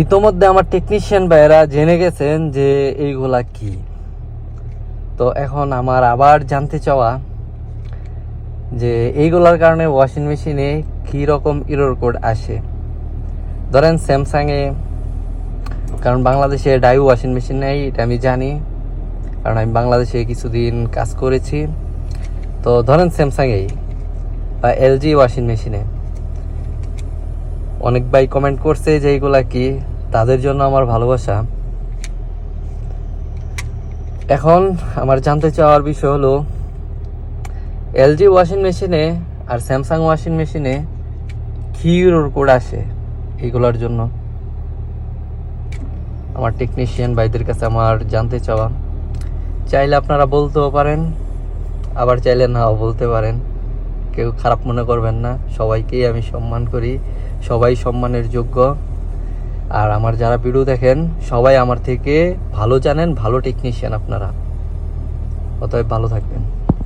ইতোমধ্যে আমার টেকনিশিয়ান ভাইয়েরা জেনে গেছেন যে এইগুলা কি। তো এখন আমার আবার জানতে চাওয়া যে এইগুলার কারণে ওয়াশিং মেশিনে কী রকম ইরোর কোড আসে। ধরেন স্যামসাংয়ে, কারণ বাংলাদেশে ডাই ওয়াশিং মেশিন নেই, এটা আমি জানি, কারণ আমি বাংলাদেশে কিছুদিন কাজ করেছি। তো ধরেন স্যামসাংয়েই বা এলজি ওয়াশিং মেশিনে অনেক ভাই কমেন্ট করছে যে এইগুলা কি? তাদের জন্য আমার ভালোবাসা। এখন আমার জানতে চাওয়ার বিষয় হলো এলজি ওয়াশিং মেশিনে আর স্যামসাং ওয়াশিং মেশিনে কি কোড আসে এইগুলোর জন্য? আমার টেকনিশিয়ান ভাইদের কাছে আমার জানতে চাওয়া। চাইলে আপনারা বলতেও পারেন, আবার চাইলে নাও বলতে পারেন। কেউ খারাপ মনে করবেন না। সবাইকেই আমি সম্মান করি। সবাই সম্মানের যোগ্য। আর আমার যারা ভিডিও দেখেন, সবাই আমার থেকে ভালো জানেন, ভালো টেকনিশিয়ান আপনারা। অতএব ভালো থাকবেন।